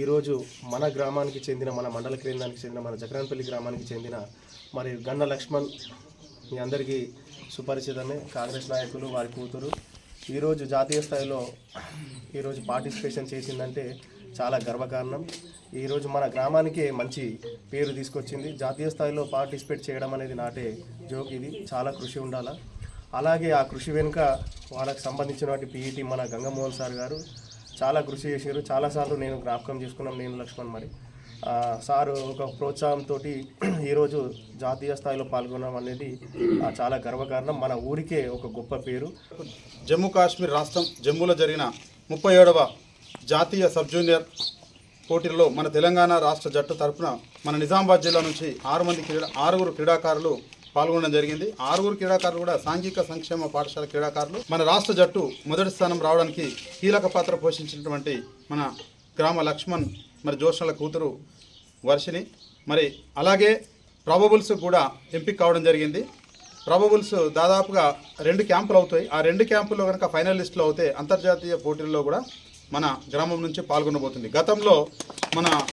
ఈరోజు మన గ్రామానికి చెందిన మన మండల కేంద్రానికి చెందిన మన జకరాన్పల్లి గ్రామానికి చెందిన మరి గన్న లక్ష్మణ్ మీ అందరికీ సుపరిచితమే. కాంగ్రెస్ నాయకులు వారి కూతురు. ఈరోజు జాతీయ స్థాయిలో ఈరోజు పార్టిసిపేషన్ చేసిందంటే చాలా గర్వకారణం. ఈరోజు మన గ్రామానికే మంచి పేరు తీసుకొచ్చింది. జాతీయ స్థాయిలో పార్టిసిపేట్ చేయడం అనేది నాటే జోక్ ఇది. చాలా కృషి ఉండాలా. అలాగే ఆ కృషి వెనుక వాళ్ళకి సంబంధించినటువంటి పీఈటీ మన గంగమోహన్ సార్ గారు చాలా కృషి చేశారు. చాలాసార్లు నేను జ్ఞాపకం చేసుకున్నాం నేను లక్ష్మణ్ మరి. సారు ఒక ప్రోత్సాహంతో ఈరోజు జాతీయ స్థాయిలో పాల్గొనడం అనేది చాలా గర్వకారణం. మన ఊరికే ఒక గొప్ప పేరు. జమ్మూ కాశ్మీర్ రాష్ట్రం జమ్మూలో జరిగిన ముప్పై ఏడవ జాతీయ సబ్ జూనియర్ పోటీల్లో మన తెలంగాణ రాష్ట్ర జట్టు తరపున మన నిజామాబాద్ జిల్లా నుంచి ఆరు మంది క్రీడా ఆరుగురు క్రీడాకారులు పాల్గొనడం జరిగింది. ఆరుగురు క్రీడాకారులు కూడా సాంఘిక సంక్షేమ పాఠశాల క్రీడాకారులు. మన రాష్ట్ర జట్టు మొదటి స్థానం రావడానికి కీలక పాత్ర పోషించినటువంటి మన గ్రామ లక్ష్మణ్ మరి జోషాల కూతురు వర్షిని మరి అలాగే ప్రాబబుల్స్ కూడా ఎంపిక కావడం జరిగింది. ప్రాబబుల్స్ దాదాపుగా రెండు క్యాంపులు అవుతాయి. ఆ రెండు క్యాంపుల్లో కనుక ఫైనలిస్టులు అవుతే అంతర్జాతీయ పోటీల్లో కూడా మన గ్రామం నుంచి పాల్గొనబోతుంది. గతంలో మన